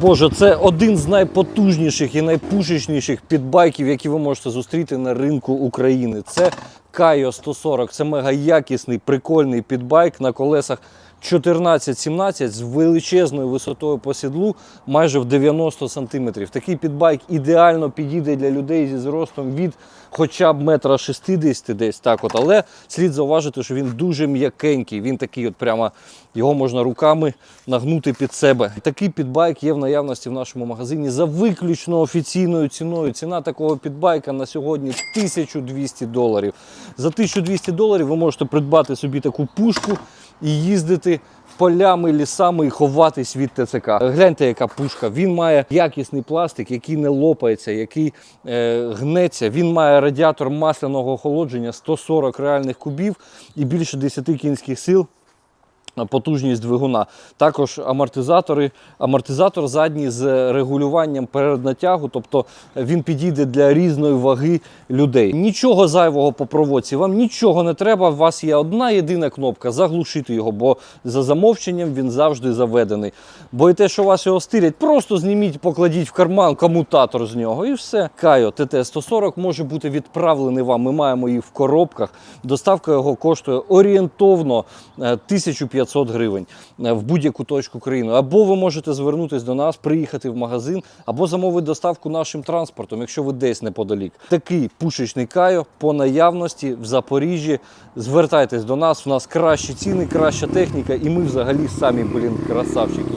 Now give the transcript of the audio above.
Боже, це один з найпотужніших і найпушечніших підбайків, які ви можете зустріти на ринку України. Це Кайо 140. Це мега якісний, прикольний підбайк на колесах 14-17 з величезною висотою по сідлу майже в 90 см. Такий підбайк ідеально підійде для людей зі зростом від хоча б метра 60 десь так от. Але слід зауважити, що він дуже м'якенький. Він такий, от прямо його можна руками нагнути під себе. Такий підбайк є в наявності в нашому магазині за виключно офіційною ціною. Ціна такого підбайка на сьогодні 1200 доларів. За 1200 доларів ви можете придбати собі таку пушку і їздити полями, лісами і ховатись від ТЦК. Гляньте, яка пушка. Він має якісний пластик, який не лопається, який е, гнеться. Він має радіатор масляного охолодження 140 реальних кубів і більше 10 кінських сил потужність двигуна. Також амортизатори, амортизатор задній з регулюванням переднатягу, тобто він підійде для різної ваги людей. Нічого зайвого по проводці, вам нічого не треба. У вас є одна єдина кнопка заглушити його, бо за замовченням він завжди заведений. Бо і те, що вас його стирять, просто зніміть, покладіть в карман комутатор з нього і все. Кайо ТТ-140 може бути відправлений вам. Ми маємо її в коробках. Доставка його коштує орієнтовно е, 1500 500 гривень е, в будь-яку точку країни. Або ви можете звернутися до нас, приїхати в магазин, або замовити доставку нашим транспортом, якщо ви десь неподалік. Такий пушечний кайо по наявності в Запоріжжі. Звертайтесь до нас, у нас кращі ціни, краща техніка, і ми взагалі самі, блін, красавчики.